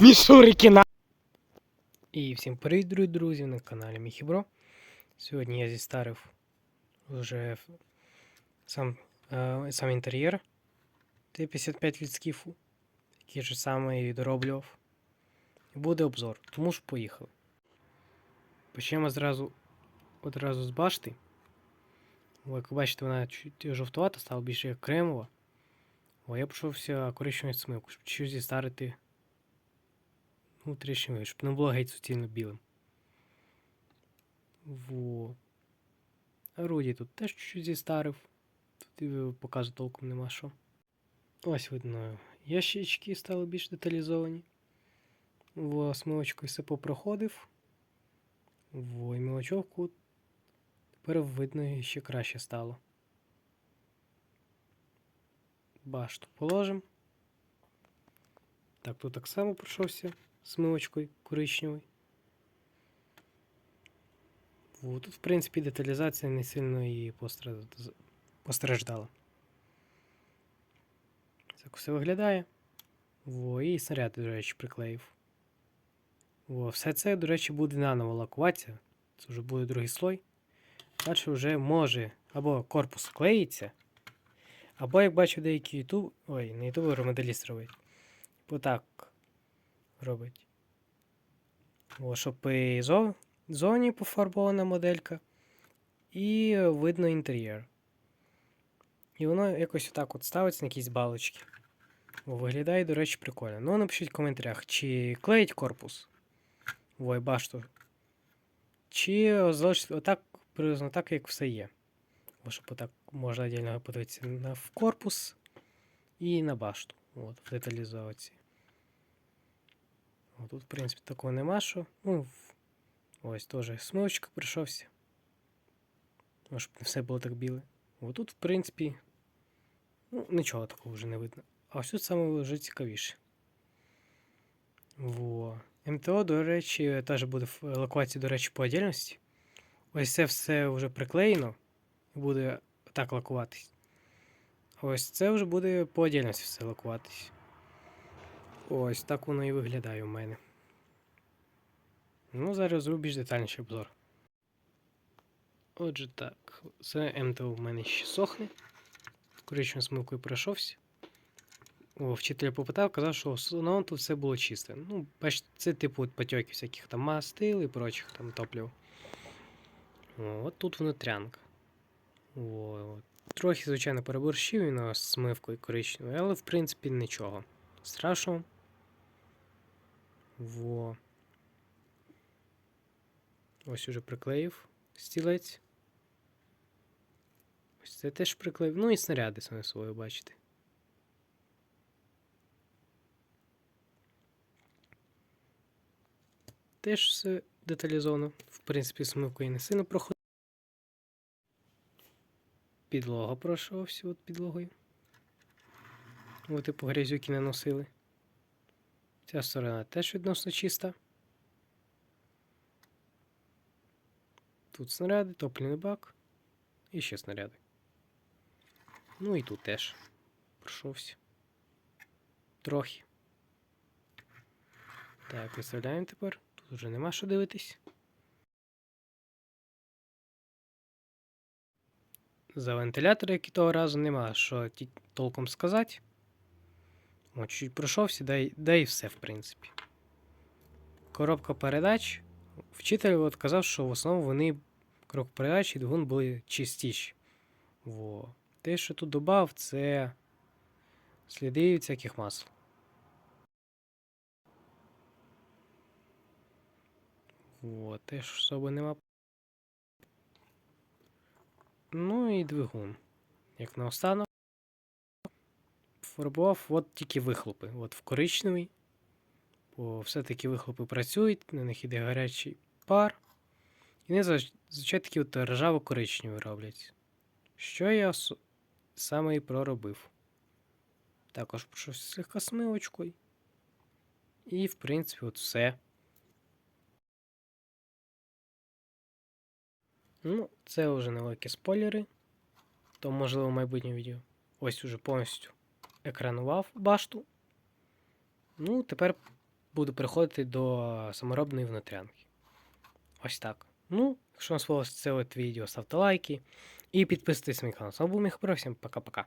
Мішурики на. І всім привіт, друзі, друзі, на каналі Міхібро. Сьогодні я зістарив вже в- сам, е, сам інтер'єр Т-55 від скіфу, який же саме і дороблював. І буде обзор, тому ж поїхали. Почнемо зразу одразу з башти. О, Як ви бачите, вона чуть жовтувата, стала більше як кремова. О, я пішовся коричневою смилку, щоб чуть зістарити вид, щоб не було геть суцільно білим. Во. Орудій тут теж чуть-чуть зістарив. Тут і показу толком нема що. Ось видно, ящички стали більш деталізовані. Во, смилочкою все попроходив. Во, і мілочовку тепер видно ще краще стало. Башту положимо. Так, тут так само пройшовся смилочкою коричневою. Во, Тут, в принципі, деталізація не сильно постра- постраждала. Так все виглядає. Во, і снаряди, до речі, приклеїв. Во, все це, до речі, буде наново лакуватися. Це вже буде другий слой. Далі вже може або корпус клеїться, або, як бачу, деякі ютуб. Ой, не ютубери, моделіст робить. Отак робить. О, щоб і зо- зовні пофарбована моделька, і видно інтер'єр. І воно якось отак от ставиться на якісь балочки. О, виглядає, до речі, прикольно. Ну, напишіть в коментарях, чи клеїть корпус. Ой, башту. Чи залишиться отак, приблизно так, як все є. О, щоб отак можна віддільно подивитися на в корпус і на башту. От, в деталізації. О, тут, в принципі, такого нема що. Ну, ось теж смилочка прийшовся. О, щоб не все було так біле. О, тут, в принципі, ну, нічого такого вже не видно. А ось тут саме вже цікавіше. Во. МТО, до речі, теж буде в лакуватися, до речі, по отдельності. Ось це все вже приклеєно буде так лакуватись. Ось це вже буде по отдельності все лакуватись. Ось так воно і виглядає у мене. Ну, зараз зроблю більш детальніший обзор. Отже, так, це МТО в мене ще сохне. Коричневою смилкою пройшовся. О, вчитель попитав, казав, що основному тут все було чисте. Ну, бачите, це типу от всяких там мастил і прочих там топлів. От тут внутрянка. О. Трохи, звичайно, переборщив він з смивкою коричневою, але в принципі нічого. Страшного. Во. Ось уже приклеїв стілець. Ось це теж приклеїв. Ну і снаряди саме свої, бачите. Теж все деталізовано. В принципі, смивкою не сильно проходить. Підлога пройшовся от підлогою. От типу грязюки наносили. Ця сторона теж відносно чиста. Тут снаряди, топливний бак і ще снаряди. Ну і тут теж пройшовся. Трохи. Так, виставляємо тепер. Тут вже нема що дивитись. За вентилятор, як і того разу, нема що толком сказати. О, чуть пройшовся, да, й- да і все, в принципі. Коробка передач. Вчитель от казав, що в основному вони коробка передач і двигун були чистіші. Во. Те, що тут додав, це сліди всяких масел. Вот, теж особи нема. Ну і двигун. Як наостанок. Фарбував от тільки вихлопи. От в коричневий. Бо все-таки вихлопи працюють, на них іде гарячий пар. І заз- зазвичай такі от ржаво-коричневі роблять. Що я саме і проробив. Також пройшов слегка смивочкою. І, в принципі, от все. Ну, це вже невеликі спойлери. То, можливо, в майбутньому відео. Ось уже повністю екранував башту. Ну, тепер буду переходити до саморобної внутрянки. Ось так. Ну, якщо вам сподобалось це от відео, ставте лайки і підписуйтесь на мій канал. З вами був Міхпро, всім пока-пока.